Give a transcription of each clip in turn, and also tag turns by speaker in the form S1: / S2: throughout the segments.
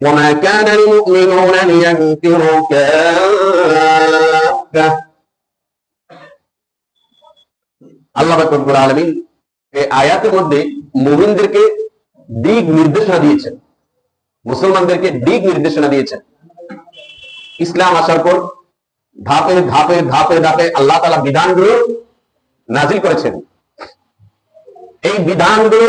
S1: وما كان المؤمنون لينفروا كافة আল্লাহ রব্বুল আলামিন এই আয়াতের মধ্যে মুমিনদেরকে দিক নির্দেশনা দিয়েছেন মুসলমানদেরকে দিক নির্দেশনা দিয়েছেন ইসলাম আসার পর ধাপে ধাপে ধাপে ধাপে আল্লাহ তালা বিধানগুলো নাজিল করেছেন এই বিধানগুলো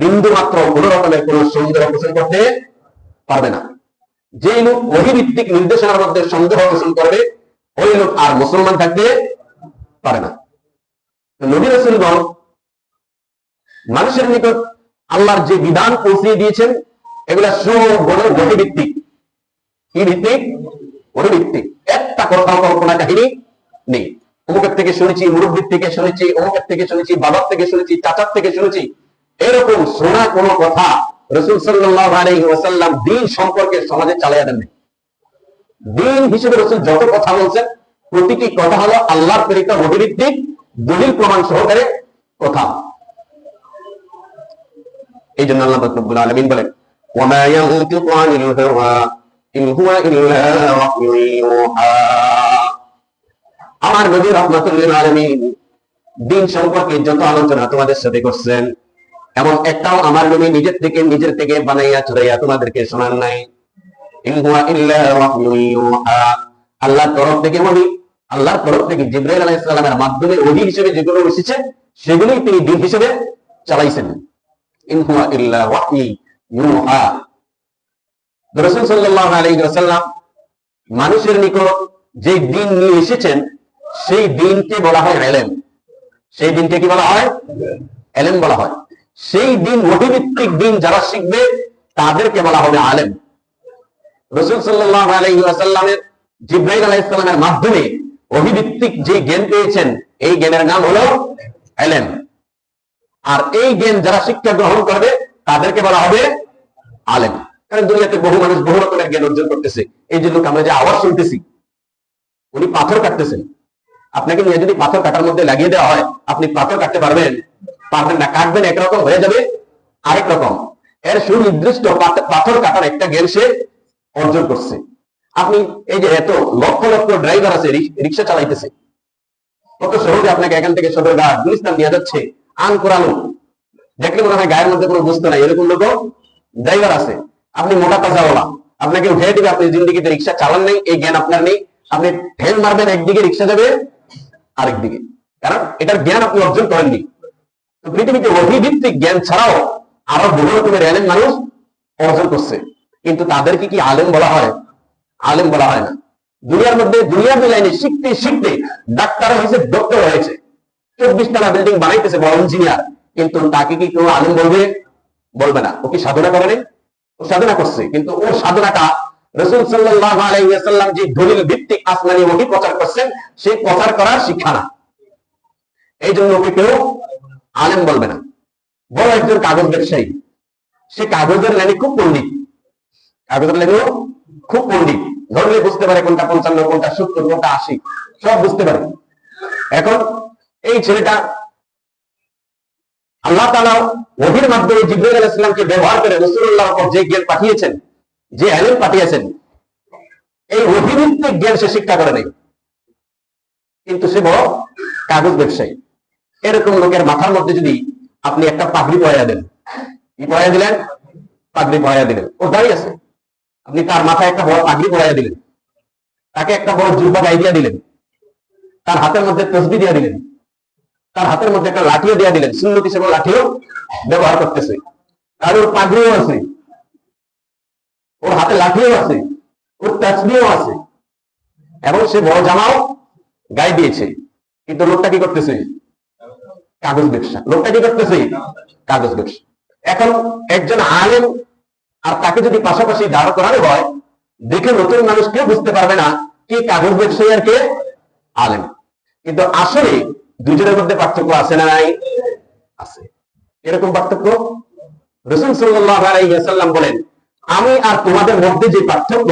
S1: বিন্দু মাত্র কোন রকমের কোন সন্দেহ পোষণ করতে পারবে না। যে লোক ওহি ভিত্তিক নির্দেশনার মধ্যে সন্দেহ পোষণ করবে, ওই লোক আর মুসলমান থাকতে পারে না। নবী রসুলগণ, মানুষের নিকট আল্লাহর যে বিধান পৌঁছিয়ে দিয়েছেন, এগুলা সব ওহি ভিত্তিক কি ভিত্তিক? ওহি ভিত্তিক একটা কথা কল্পনা কাহিনী নেই। অমুকের থেকে শুনেছি, মুরব্বীর থেকে শুনেছি, অমুকের থেকে শুনেছি, বাবার থেকে শুনেছি, চাচার থেকে শুনেছি এরকম শোনা কোনো কথা রসুল সাল্লাহ আলী ওসাল্লাম দিন সম্পর্কে সমাজে চালাইয়া দেন দিন হিসেবে রসুল যত কথা বলছেন প্রতিটি কথা হলো আল্লাহর প্রেরিত অভিভিত্তিক দলিল প্রমাণ সহকারে কথা এই জন্য আল্লাহ রব্বুল আলমিন বলেন وما ينطق عن الهوى إن هو إلا وحي يوحى আমার নবী রহমতুল্লিল আলমিন দিন সম্পর্কে যত আলোচনা তোমাদের সাথে করছেন এমন একটাও আমার নবী নিজের থেকে নিজের থেকে বানাইয়া চড়াইয়া তোমাদেরকে শোনান নাই। আল্লাহর তরফ থেকে ওহি আল্লাহর তরফ থেকে জিব্রাইল আলাইহিস সালামের মাধ্যমে ওহি হিসেবে যেগুলো এসেছে, সেগুলোই তিনি দিন হিসেবে চালাইছেন। ইন হুয়া ইল্লা ওয়াহয়ি ইউহা রাসূল সাল্লাল্লাহু আলাইহি ওয়াসাল্লাম মানুষের নিকট যে দিন নিয়ে এসেছেন, সেই দিনকে বলা হয় এলেম। সেই দিনকে কি বলা হয়? এলেম বলা হয়। সেই দিন অভিভিত্তিক দিন যারা শিখবে, তাদেরকে বলা হবে আলেম। রসুল সাল্লাহ আলাইসাল্লামের জিব্রাইল আলাইসাল্লামের মাধ্যমে অভিভিত্তিক যে জ্ঞান পেয়েছেন, এই জ্ঞানের নাম হলো এলেম আর এই জ্ঞান যারা শিক্ষা গ্রহণ করবে, তাদেরকে বলা হবে আলেম। কারণ দুনিয়াতে বহু মানুষ বহু রকমের জ্ঞান অর্জন করতেছে। এই জন্য আমরা যে আওয়াজ শুনতেছি, উনি পাথর কাটতেছেন। আপনাকে নিয়ে যদি পাথর কাটার মধ্যে লাগিয়ে দেওয়া হয়, আপনি পাথর কাটতে পারবেন। পারবেন না, কাটবেন একরকম হয়ে যাবে আরেক রকম। এর সুনির্দিষ্ট পাথর কাটার একটা জ্ঞান সে অর্জন করছে। আপনি এই যে এত লক্ষ লক্ষ ড্রাইভার আছে রিক্সা চালাইতেছে। কত সহজে আপনাকে এখান থেকে সদর সদরঘাট গুলিস্তান নিয়ে যাচ্ছে, আন করানো দেখলে মনে হয় গায়ের মধ্যে কোনো বুঝতে নাই, এরকম লোক ড্রাইভার আছে। আপনি মোটা তাজাওয়ালা, আপনাকে উঠে দিবে, আপনি জিন্দিগিতে রিক্সা চালান নেই, এই জ্ঞান আপনার নেই। আপনি ঠেল মারবেন, একদিকে রিক্সা যাবে আরেক দিকে কারণ এটার জ্ঞান আপনি অর্জন করেননি। পৃথিবীতে অভিভিত্তিক জ্ঞান ছাড়াও আরও বহু রকমের এলেম মানুষ অর্জন করছে। কিন্তু তাদেরকে কি আলেম বলা হয়? আলেম বলা হয় না। দুনিয়ার মধ্যে দুনিয়ার লাইনে শিখতে শিখতে ডাক্তার হয়েছে ডক্টর হয়েছে। চব্বিশ তলা বিল্ডিং বানাইতেছে বড় ইঞ্জিনিয়ার কিন্তু তাকে কি কেউ আলেম বলবে? বলবে না। ও কি সাধনা করে নেই? ও সাধনা করছে। কিন্তু ওর সাধনাটা রসুল সাল্লাহ আলাইসাল্লাম যে দলিল ভিত্তিক আসমানি ওহি প্রচার করছেন সেই প্রচার করার শিক্ষা না। এই জন্য ওকে কেউ আলেম বলবে না। বড় একজন কাগজ ব্যবসায়ী। সে কাগজের লাইনে খুব পণ্ডিত। কাগজের লাইনেও খুব পণ্ডিত। ধরলে বুঝতে পারে কোনটা পঞ্চান্ন, কোনটা সত্তর, কোনটা আশি। সব বুঝতে পারে। এখন এই ছেলেটা আল্লাহ তালা ওহির মাধ্যমে জিব্রাইল আলাইহিস সালামকে ব্যবহার করে রাসূলুল্লাহ উপর যে জ্ঞান পাঠিয়েছেন, যে আলেম পাঠিয়েছেন, এই অভিভিত্তিক জ্ঞান সে শিক্ষা করে নাই। কিন্তু সে বড় কাগজ ব্যবসায়ী। এরকম লোকের মাথার মধ্যে যদি আপনি একটা পাগড়ি পয়া দেন, কি পয়া দিলেন? পাগড়ি পয়া দিলেন। ও দাঁড়িয়ে আছে। আপনি তার মাথায় একটা বড় পাগড়ি পয়া দিলেন। তাকে একটা বড় জুব্বা গাই দিয়া দিলেন। তার হাতের মধ্যে তসবি দিয়া দিলেন। তার হাতের মধ্যে একটা লাঠিও দিয়া দিলেন। সুন্নত হিসেবে লাঠিও ব্যবহার করতেছে। আর ওর পাগড়িও আছে। ওর হাতে লাঠিও আছে। ওর তাসবিও আছে। এবং সে বড় জামাও গায়ে দিয়েছে। কিন্তু লোকটা কি করতেছে? কাগজ ব্যবসা। লোকটা কি করতেছে? কাগজ ব্যবসা। এখন একজন আলেম আর তাকে যদি পাশাপাশি দাঁড় করানো হয়, দেখে নতুন মানুষ কেউ বুঝতে পারবে না কে কাগজ ব্যবসায়ী আর কে আলেম। কিন্তু আসলে দুজনের মধ্যে পার্থক্য আছে না নাই? আছে। এরকম পার্থক্য? রসুল সাল্লাম বলেন, আমি আর তোমাদের মধ্যে যে পার্থক্য,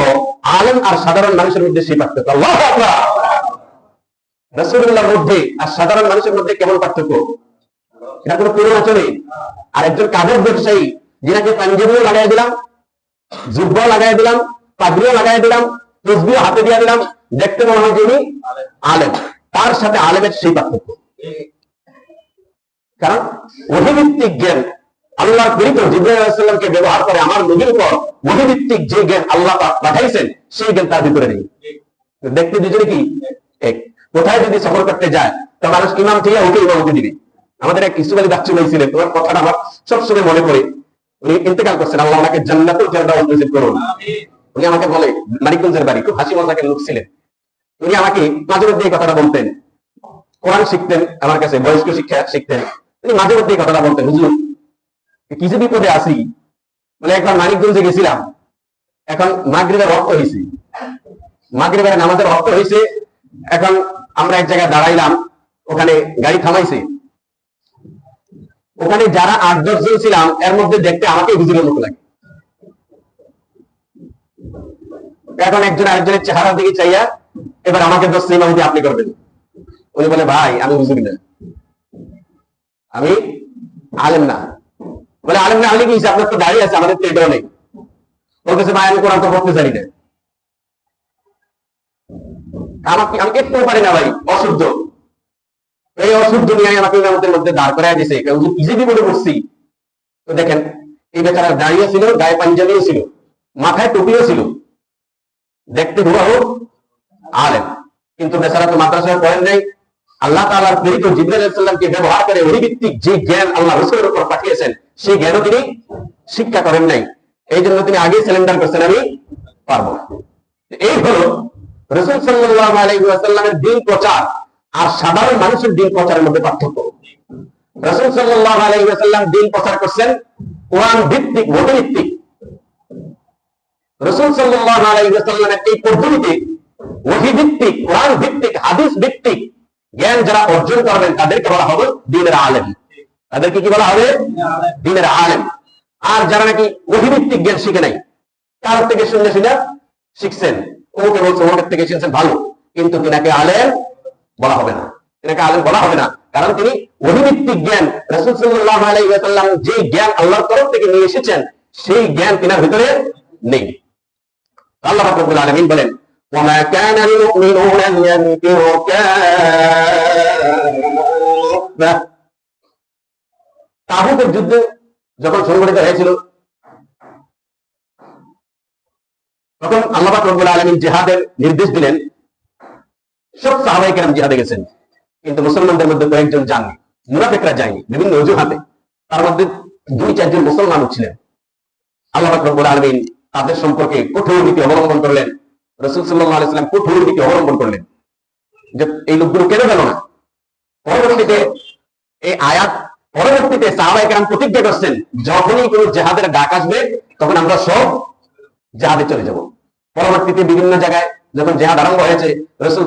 S1: আলেম আর সাধারণ মানুষের মধ্যে সেই পার্থক্য। আল্লাহু রসুল্লাহর মধ্যে আর সাধারণ মানুষের মধ্যে কেমন পার্থক্য? এটা কোনো তুলনা চলে আর একজন কাগজ ব্যবসায়ী, যেনাকে পাঞ্জাবিও লাগাই দিলাম, জুব্বাও লাগাই দিলাম, পাগড়িও লাগাই দিলাম তসবিও হাতে দিয়ে দিলাম, দেখতে মনে হয় যিনি আলেম। তার সাথে আলেমের সেই পার্থক্য। কারণ অভিভিত্তিক জ্ঞান আল্লাহ প্রেরিত জিব্রাহিমকে ব্যবহার করে আমার নদীর উপর অভিভিত্তিক যে জ্ঞান আল্লাহ পাঠাইছেন, সেই জ্ঞান তার ভিতরে নেই। দেখতে দুজনে কি? এক। কোথায় যদি সফর করতে যায়, তো মানুষ ইমাম থেকে ওকে ইমামকে দিবে। আমাদের এক ইসুফ আলী বাচ্চু ভাই ছিলেন তোমার কথাটা আমার সবসময় মনে পড়ে। উনি ইন্তেকাল করছেন, আল্লাহ ওনাকে জান্নাতুল ফেরদাউস নসিব করুন। উনি আমাকে বলে, মানিকগঞ্জের বাড়ি, খুব হাসি মজাকের লোক ছিলেন। উনি আমাকে মাঝে মধ্যে কথাটা বলতেন। কোরআন শিখতেন, আমার কাছে বয়স্ক শিক্ষা শিখতেন। তিনি মাঝে মধ্যে কথাটা বলতেন, হুজুর কিছু বিপদে আসি মানে একবার মানিকগঞ্জে গেছিলাম। এখন মাগরিবের রক্ত হয়েছে মাগরিবের নামাজের রক্ত হয়েছে এখন আমরা এক জায়গায় দাঁড়াইলাম, ওখানে গাড়ি থামাইছে। ওখানে যারা আট দশ জন ছিলাম, এর মধ্যে দেখতে আমাকে হুজুরের মতো লাগে। এখন একজন আরেকজনের চেহারার দিকে চাইয়া, এবার আমাকে দশ ইমামতি আপনি করবেন। উনি বলে, ভাই, আমি হুজুর না। আমি আলেম না। বলে, আলেম না হলে কি আপনার তো দাঁড়িয়ে আছে, আমাদের তো এটাও নেই। বলতেছে, ভাই, আমি কোরআন তো পড়তে জানি না। আমাকে আমি একটু পারি না ভাই, অশুদ্ধ। এই অশুদ্ধ নিয়ে আমাকে আমাদের মধ্যে দাঁড় করাই দিছে। ইজিবি বলে বসছি। তো দেখেন, এই বেচারা দাঁড়িয়ে ছিল, গায়ে পাঞ্জাবিও ছিল, মাথায় টুপিও ছিল। দেখতে হুয়া হোক, আলেম। কিন্তু বেচারা তো মাদ্রাসায় পড়েন নাই। আল্লাহ তাআলার প্রেরিত জিবরাইল ব্যবহার করে ওই ভিত্তিক যে জ্ঞান আল্লাহ রাসূলের উপর পাঠিয়েছেন, সেই জ্ঞানও তিনি শিক্ষা করেন নাই। এই জন্য তিনি আগে সিলিন্ডার করছেন, আমি পারব এই হলো রসুল সাল্লাল্লাহু আলাইহি ওয়াসাল্লামের দিন প্রচার আর সাধারণ মানুষের দিন প্রচারের মধ্যে পার্থক্য। রসুল সাল্লাল্লাহু আলাইহি ওয়াসাল্লাম দিন প্রচার করছেন কোরআন ভিত্তিক ওহী ভিত্তিক রসুল সাল্লাল্লাহু আলাইহি ওয়াসাল্লামের এই পদ্ধতিতে ওহী ভিত্তিক কোরআন ভিত্তিক হাদিস ভিত্তিক জ্ঞান যারা অর্জন করবেন তাদেরকে বলা হবে দিনের আলেম। তাদেরকে কি বলা হবে? দিনের আলেম। আর যারা নাকি ওহী ভিত্তিক জ্ঞান শিখে নাই কার থেকে শুনে শুনে শিখছেন। ওকে বলছে ওদের থেকে শিখছেন ভালো কিন্তু তিনাকে আলেম বলা হবে না তিনাকে আলেম বলা হবে না কারণ তিনি অভিভিত্তিক জ্ঞান রসুল সাল্লাহ আলাইসাল্লাম যে জ্ঞান আল্লাহর তরফ থেকে নিয়ে এসেছেন সেই জ্ঞান তিনার ভিতরে নেই আল্লাহ রাব্বুল আলামিন বলেন وما كان المؤمنون لينفروا كافة তাবুকের যুদ্ধ যখন সংগঠিত হয়েছিল তখন আল্লাহ রব্বুল আলমিন জেহাদের নির্দেশ দিলেন। সব সাহাবাই কেরাম জেহাদে গেছেন। কিন্তু মুসলমানদের মধ্যে কয়েকজন যাননি, মুনাফেকরা যায়নি, বিভিন্ন অজুহাতে। তার মধ্যে দুই, চারজন মুসলমানও ছিলেন। আল্লাহ রব্বুল আলমিন তাদের সম্পর্কে কঠোর নীতি অবলম্বন করলেন। রসুল সাল্লাহ আলাইসাল্লাম কঠোর নীতি অবলম্বন করলেন। যে এই লোকগুলো কেন গেল না? পরবর্তীতে এই আয়াত, পরবর্তীতে সাহাবাই কেরাম প্রতিজ্ঞা করছেন, যখনই কোন জেহাদের ডাক আসবে, তখন আমরা সব জেহাদে চলে যাব। পরবর্তীতে বিভিন্ন জায়গায় যখন জেহাদ আরম্ভ হয়েছে, রসুল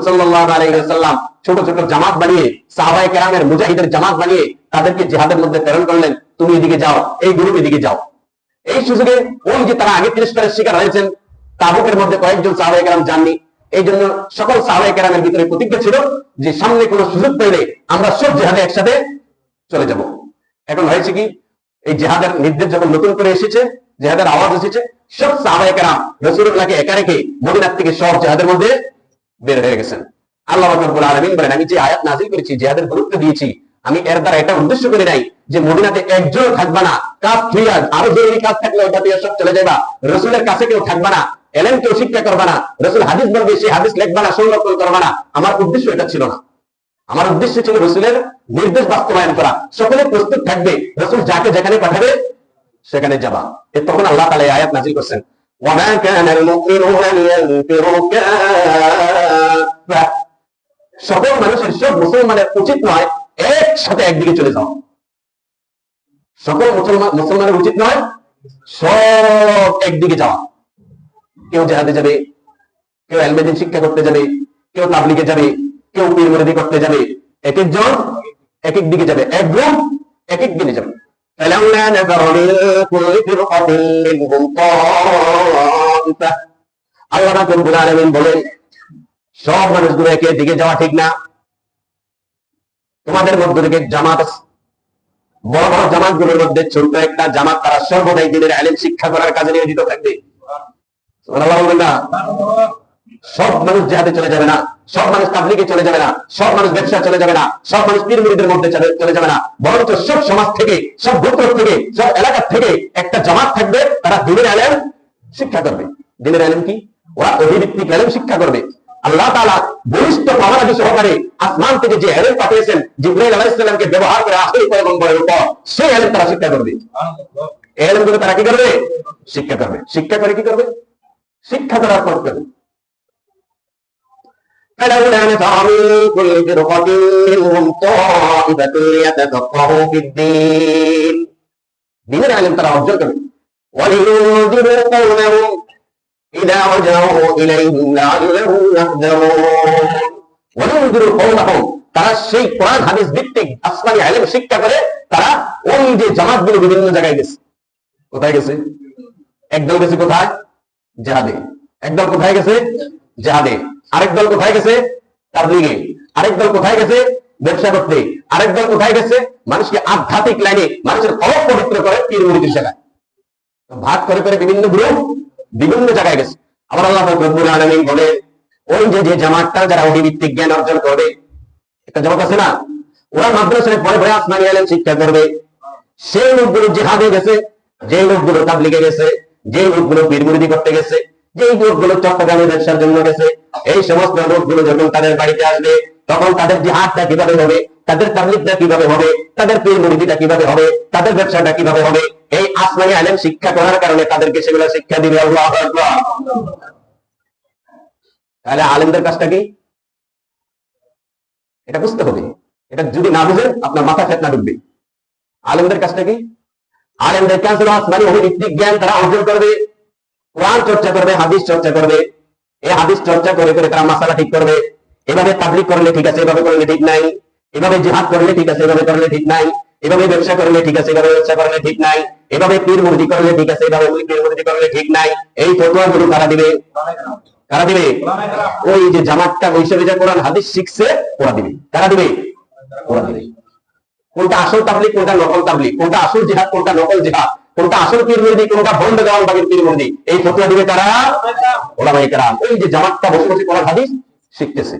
S1: আলাইসাল্লাম ছোট ছোট জামাত বানিয়ে সাহাবাই কেরামের মুজাহিদের জামাত বানিয়ে তাদেরকে জেহাদের মধ্যে প্রেরণ করলেন, তুমি এদিকে যাও, এই গ্রুপ এদিকে যাও। এই সুযোগে ওই যে তারা আগে তিরস্কারের শিকার হয়েছেন, তাবুকের মধ্যে কয়েকজন সাহাবাই কেরাম যাননি। এই জন্য সকল সাহাবাই কেরামের ভিতরে প্রতিজ্ঞা ছিল যে, সামনে কোনো সুযোগ পেলে আমরা সব জেহাদে একসাথে চলে যাব। এখন হয়েছে কি, এই জেহাদের নির্দেশ যখন নতুন করে এসেছে জেহাদের আওয়াজ এসেছে সব সাহাবাই কেরাম রসুল্লাহকে একা রেখে মদিনার থেকে সব জেহাদের মধ্যে বের হয়ে গেছেন। আল্লাহ বলেন, আমি যে আয়াত করেছি জেহাদের গুরুত্ব দিয়েছি, আমি এর দ্বারা এটা উদ্দেশ্য নাই যে মদিনাতে একজন থাকবা না। কাজ আরও জরুরি কাজ থাকলে ওটা সব চলে যাবা রসুলের কাছে কেউ থাকবা না এলেন কেউ শিক্ষা করবা না। রসুল হাদিস বলবে সেই হাদিস লেখবা না, সংরক্ষণ করবা না। আমার উদ্দেশ্য এটা ছিল না। আমার উদ্দেশ্য ছিল রসুলের নির্দেশ বাস্তবায়ন করা। সকলে প্রস্তুত থাকবে, রসুল যাকে যেখানে পাঠাবে সেখানে যাবা এ তখন আল্লাহ তালা এই আয়াত নাজিল করছেন وما كان المؤمنون لينفروا كافة সকল মানুষের সব মুসলমানের উচিত নয় একসাথে একদিকে চলে যাও সকল মুসলমান মুসলমানের উচিত নয় সব একদিকে যাওয়া কেউ জেহাদে যাবে কেউ এলমেদিন শিক্ষা করতে যাবে কেউ তাবলিগে যাবে কেউ পীর মুরিদি করতে যাবে এক একজন এক এক দিকে যাবে এক গ্রুপ এক এক দিনে যাবে فلولا نفر من كل فرقة منهم طائفة আল্লাহ রাব্বুল আলামিন বলেন সব মানুষগুলো একে দিকে যাওয়া ঠিক না তোমাদের মধ্যে থেকে জামাত আছে। বড় বড় জামাত গুলোর মধ্যে ছোট্ট একটা জামাত তারা সর্বদাই দিনের আলেম শিক্ষা করার কাজে নিয়োজিত থাকবে সুবহানাল্লাহ বলবেন না সব মানুষ জেহাদে চলে যাবে না, সব মানুষ তাবলিগে চলে যাবে না, সব মানুষ ব্যবসা চলে যাবে না, সব মানুষ পীর মুরিদের মধ্যে চলে যাবে না। বরঞ্চ সব সমাজ থেকে, সব গোত্র থেকে, সব এলাকা থেকে একটা জামাত থাকবে, তারা দিনের আলেম শিক্ষা করবে। দিনের আলেম কি? ওরা অভিভিত্তিক আলেম শিক্ষা করবে। আল্লাহ তাআলা বলিষ্ঠ পাওয়ারাদি সহকারে আসমান থেকে যে আলেম পাঠিয়েছেন, জিব্রাইল আলাইহিস সালামকে ব্যবহার করে আখির পয়গম্বরের উপর, সেই আলেম তারা শিক্ষা করবে। এই আলেমগুলো তারা কি করবে? শিক্ষা করবে। শিক্ষা করে কি করবে? শিক্ষা পর করবে। فلولا نفر من كل فرقة منهم طائفة ليتفقهوا في الدين দিনের আলেম তারা অর্জন করবে ولينذروا قومهم إذا رجعوا إليهم لعلهم يحذرون ولينذروا قومهم তারা সেই কোরআন হাদিস ভিত্তিক আসমানি আলেম শিক্ষা করে তারা ওই যে জামাতগুলো বিভিন্ন জায়গায় গেছে কোথায় গেছে একদল গেছে কোথায় জাহাদে একদল কোথায় গেছে জাহাদে আরেক দল কোথায় গেছে? তাবলিগে আরেক দল কোথায় গেছে? ব্যবসা করতে আরেক দল কোথায় গেছে? মানুষকে আধ্যাত্মিক লাইনে মানুষের কলক পবিত্র করে পীর মুরিদের জায়গায়। ভাগ করে করে বিভিন্ন গ্রুপ বিভিন্ন জায়গায় গেছে। আবার আল্লাহ রব্বুল আলামিন বলে, ওই যে যে জামাতটা যারা অভিভিত্তিক জ্ঞান অর্জন করবে, একটা জামাত আছে না? ওরা মাদ্রাসায় পরে পরে আসমানি আলেম শিক্ষা করবে। সেই লোকগুলো জেহাদে গেছে যে লোকগুলো তাবলিগে গেছে যে লোকগুলো পীর করতে গেছে যে লোকগুলো চট্টগ্রামে ব্যবসার জন্য গেছে, এই সমস্ত লোকগুলো যখন তাদের বাড়িতে আসবে, তখন তাদের জিহাদটা কীভাবে হবে, তাদের তাবলিগটা কীভাবে হবে, তাদের পীর মুরিদিটা কীভাবে হবে, তাদের ব্যবসাটা কীভাবে হবে, এই আসমানি আলেম শিক্ষা করার কারণে তাদেরকে সেগুলো শিক্ষা দিবে তাহলে আলেমদের কাজটা কি? এটা বুঝতে হবে। এটা যদি না বুঝেন, আপনার মাথা ফেতনা ঢুকবে। আলেমদের কাজটা কি? আলেমদের কাজ হলো আসমানি অভিভিত্তিক জ্ঞান তারা অর্জন করবে। কোরআন চর্চা করবে, হাদিস চর্চা করবে, এই হাদিস চর্চা করে করে তারা মাসালা ঠিক করবে। এভাবে তাবলিক করলে ঠিক আছে, এভাবে করলে ঠিক নাই। এভাবে জিহাদ করলে ঠিক আছে, এভাবে করলে ঠিক নাই। এভাবে ব্যবসা করলে ঠিক আছে, এভাবে ব্যবসা করলে ঠিক নাই। এভাবে পীর মুরিদি করলে ঠিক আছে, এভাবে পীর মুরিদি করলে ঠিক নাই। এই ফতোয়া গুলো কারা দিবে? কারা দিবে? ওই যে জামাতটা ওই হিসেবে যে কোরআন, হাদিস শিখছে, ওরা দিবে। কারা দিবে? ওরা দিবে। কোনটা আসল তাবলিক কোনটা নকল তাবলিক কোনটা আসল জিহাদ, কোনটা নকল জিহাদ? কোনটা আসল পীরবন্দি কোনটা ভন্ড দেওয়ান বাগের পীরবন্দি এই প্রতিবাদীকে দিবে তারা ওলামাই এই ওই যে জামাতটা বসে বসে করা হাদিস শিখতেছে।